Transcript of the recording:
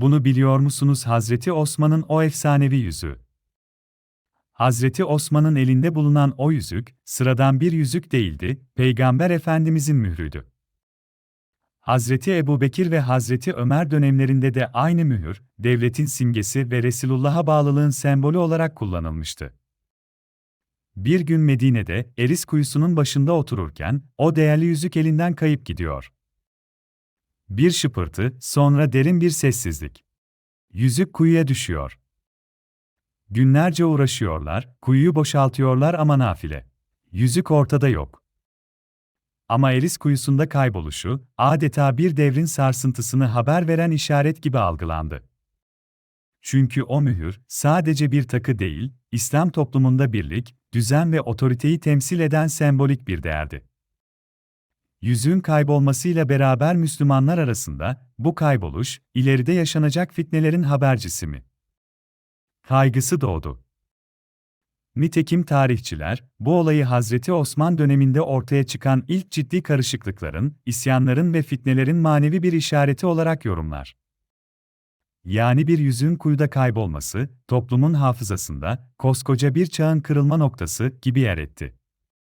bunu biliyor musunuz Hazreti Osman'ın o efsanevi yüzüğü? Hazreti Osman'ın elinde bulunan o yüzük, sıradan bir yüzük değildi, Peygamber Efendimizin mührüydü. Hazreti Ebubekir ve Hazreti Ömer dönemlerinde de aynı mühür, devletin simgesi ve Resulullah'a bağlılığın sembolü olarak kullanılmıştı. Bir gün Medine'de, Eris kuyusunun başında otururken, o değerli yüzük elinden kayıp gidiyor. Bir şıpırtı, sonra derin bir sessizlik. Yüzük kuyuya düşüyor. Günlerce uğraşıyorlar, kuyuyu boşaltıyorlar ama nafile. Yüzük ortada yok. Ama Eris kuyusunda kayboluşu, adeta bir devrin sarsıntısını haber veren işaret gibi algılandı. Çünkü o mühür, sadece bir takı değil, İslam toplumunda birlik, düzen ve otoriteyi temsil eden sembolik bir değerdi. Yüzüğün kaybolmasıyla beraber Müslümanlar arasında, bu kayboluş, ileride yaşanacak fitnelerin habercisi mi? Kaygısı doğdu. Nitekim tarihçiler, bu olayı Hazreti Osman döneminde ortaya çıkan ilk ciddi karışıklıkların, isyanların ve fitnelerin manevi bir işareti olarak yorumlar. Yani bir yüzüğün kuyuda kaybolması, toplumun hafızasında, koskoca bir çağın kırılma noktası gibi yer etti.